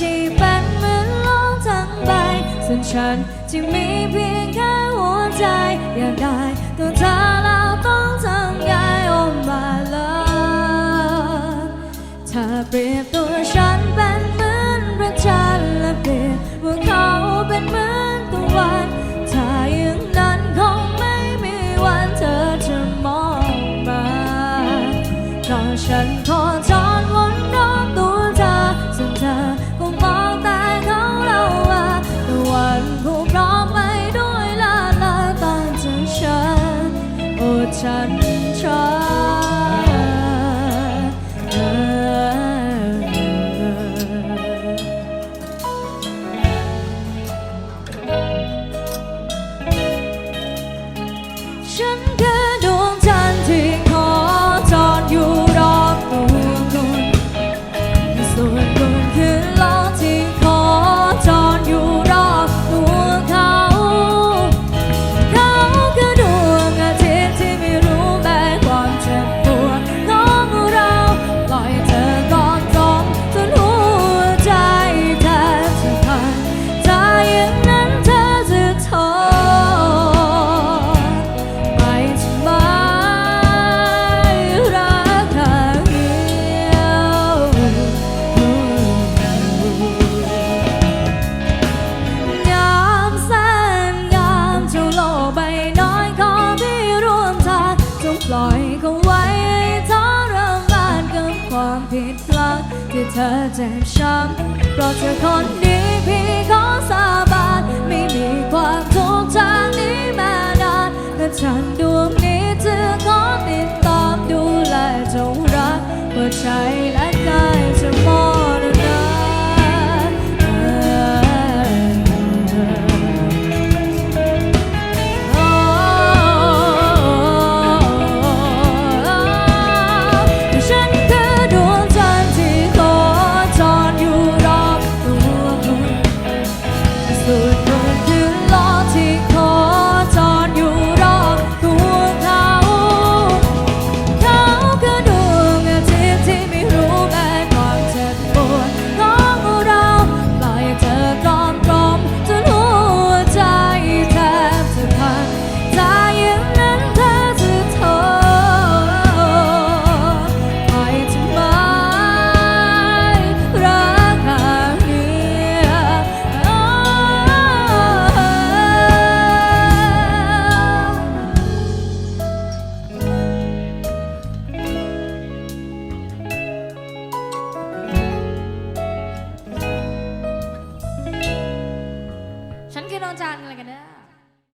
ที่เป็นเหมือนโลกทั้งใบส่วนฉันที่มีเพียงแค่หัวใจอยากได้ตัวเธอแล้วต้องทำไง Oh my love ถ้าเปรียบตัวฉันเป็นเหมือนพระจันทร์และเปรียบว่าเขาเป็นเหมือนตะวันถ้าอย่างนั้นคงไม่มีวันเธอจะมองมาเพราะฉันขอ โผิดพลาดที่เธอเจ็บช้ำเพราะเธอคนนี้พี่ขอสาบานไม่มีความทุกข์ทางนี้มานานและฉันด 하고자 하는